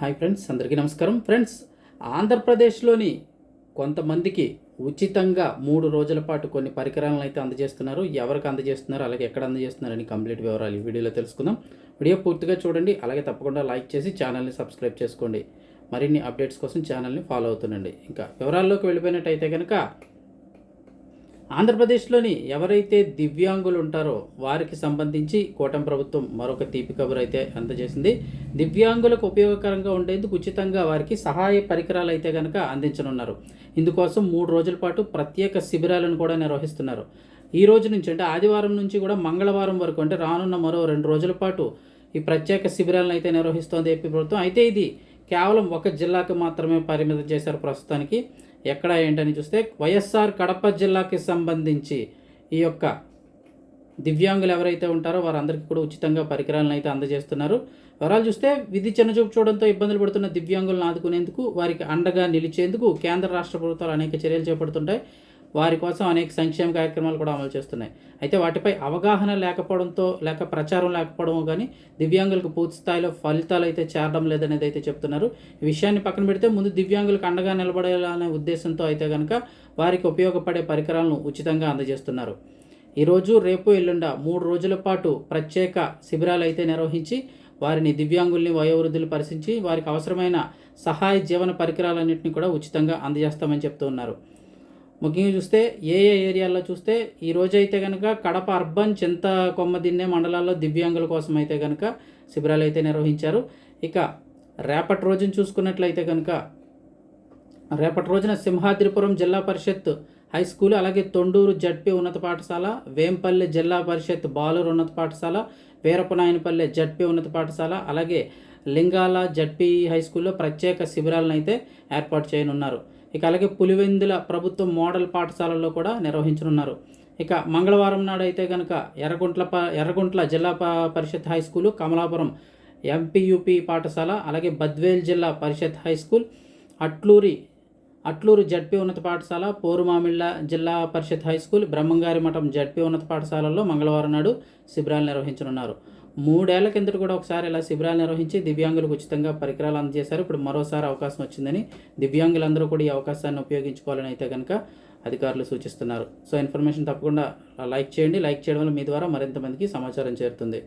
Hi friends అందరికీ నమస్కారం. Friends ఆంధ్రప్రదేశ్లోని కొంతమందికి ఉచితంగా మూడు రోజుల పాటు కొన్ని పరికరాలను అయితే అందజేస్తున్నారు. ఎవరికి అందజేస్తున్నారు అలాగే ఎక్కడ అందజేస్తున్నారని కంప్లీట్ వివరాలు ఈ వీడియోలో తెలుసుకుందాం. వీడియో పూర్తిగా చూడండి అలాగే తప్పకుండా లైక్ చేసి ఛానల్ని సబ్స్క్రైబ్ చేసుకోండి. మరిన్ని అప్డేట్స్ కోసం ఛానల్ని ఫాలో అవుతుండండి. ఇంకా వివరాల్లోకి వెళ్ళిపోయినట్టయితే కనుక ఆంధ్రప్రదేశ్లోని ఎవరైతే దివ్యాంగులు ఉంటారో వారికి సంబంధించి కూటమి ప్రభుత్వం మరొక తీపి కబురు అయితే అందజేసింది. దివ్యాంగులకు ఉపయోగకరంగా ఉండేందుకు ఉచితంగా వారికి సహాయ పరికరాలు అయితే కనుక అందించనున్నారు. ఇందుకోసం మూడు రోజుల పాటు ప్రత్యేక శిబిరాలను కూడా నిర్వహిస్తున్నారు. ఈ రోజు నుంచి అంటే ఆదివారం నుంచి కూడా మంగళవారం వరకు అంటే రానున్న మరో రెండు రోజుల పాటు ఈ ప్రత్యేక శిబిరాలను అయితే నిర్వహిస్తోంది ఏపీ ప్రభుత్వం. అయితే ఇది కేవలం ఒక జిల్లాకు మాత్రమే పరిమితం చేశారు ప్రస్తుతానికి. ఎక్కడ ఏంటని చూస్తే వైఎస్ఆర్ కడప జిల్లాకి సంబంధించి ఈ యొక్క దివ్యాంగులు ఎవరైతే ఉంటారో వారందరికీ కూడా ఉచితంగా పరికరాలను అయితే అందజేస్తున్నారు. వివరాలు చూస్తే విధి చిన్నచూపు చూడడంతో ఇబ్బందులు పడుతున్న దివ్యాంగులను ఆదుకునేందుకు వారికి అండగా నిలిచేందుకు కేంద్ర రాష్ట్ర ప్రభుత్వాలు అనేక చర్యలు చేపడుతుంటాయి. వారి కోసం అనేక సంక్షేమ కార్యక్రమాలు కూడా అమలు చేస్తున్నాయి. అయితే వాటిపై అవగాహన లేకపోవడంతో లేక ప్రచారం లేకపోవడం కానీ దివ్యాంగులకు పూర్తి స్థాయిలో ఫలితాలు అయితే చేరడం లేదనేది అయితే చెప్తున్నారు. ఈ విషయాన్ని పక్కన పెడితే ముందు దివ్యాంగులకు అండగా నిలబడాలనే ఉద్దేశంతో అయితే కనుక వారికి ఉపయోగపడే పరికరాలను ఉచితంగా అందజేస్తున్నారు. ఈరోజు రేపు ఎల్లుండ మూడు రోజుల పాటు ప్రత్యేక శిబిరాలు అయితే నిర్వహించి వారిని దివ్యాంగుల్ని వయోవృద్ధులు పరిశీలించి వారికి అవసరమైన సహాయ జీవన పరికరాలన్నింటినీ కూడా ఉచితంగా అందజేస్తామని చెప్తూ ఉన్నారు. ముఖ్యంగా చూస్తే ఏ ఏ ఏరియాల్లో చూస్తే ఈ రోజైతే అయితే కనుక కడప అర్బన్ చింత కొమ్మదిన్నె మండలాల్లో దివ్యాంగుల కోసం అయితే కనుక శిబిరాలు అయితే నిర్వహించారు. ఇక రేపటి రోజున చూసుకున్నట్లయితే కనుక రేపటి రోజున సింహాద్రిపురం జిల్లా పరిషత్ హై స్కూల్ అలాగే తొండూరు జడ్పీ ఉన్నత పాఠశాల వేంపల్లి జిల్లా పరిషత్ బాలూరు ఉన్నత పాఠశాల వీరపనాయనపల్లె జడ్పీ ఉన్నత పాఠశాల అలాగే లింగాల జడ్పీ హై స్కూల్లో ప్రత్యేక శిబిరాలను అయితే ఏర్పాటు చేయనున్నారు. ఇక అలాగే పులివెందుల ప్రభుత్వ మోడల్ పాఠశాలల్లో కూడా నిర్వహించనున్నారు. ఇక మంగళవారం నాడు అయితే కనుక ఎర్రగుంట్ల ప Yerraguntla Zilla Parishad high school Kamalapuram MPUP పాఠశాల అలాగే Badvel Zilla Parishad high school Atluri Atluru ZP ఉన్నత పాఠశాల పోరుమామిళ్ళ జిల్లా పరిషత్ హై స్కూల్ బ్రహ్మంగారి మఠం జడ్పీ ఉన్నత పాఠశాలల్లో మంగళవారం నాడు శిబిరాలు నిర్వహించనున్నారు. మూడేళ్ళ కిందట కూడా ఒకసారి ఇలా శిబిరాలు నిర్వహించి దివ్యాంగులకు ఉచితంగా పరికరాలు అందజేశారు. ఇప్పుడు మరోసారి అవకాశం వచ్చిందని దివ్యాంగులందరూ కూడా ఈ అవకాశాన్ని ఉపయోగించుకోవాలని అయితే కనుక అధికారులు సూచిస్తున్నారు. సో ఇన్ఫర్మేషన్ తప్పకుండా లైక్ చేయండి. లైక్ చేయడం వల్ల మీ ద్వారా మరింత మందికి సమాచారం చేరుతుంది.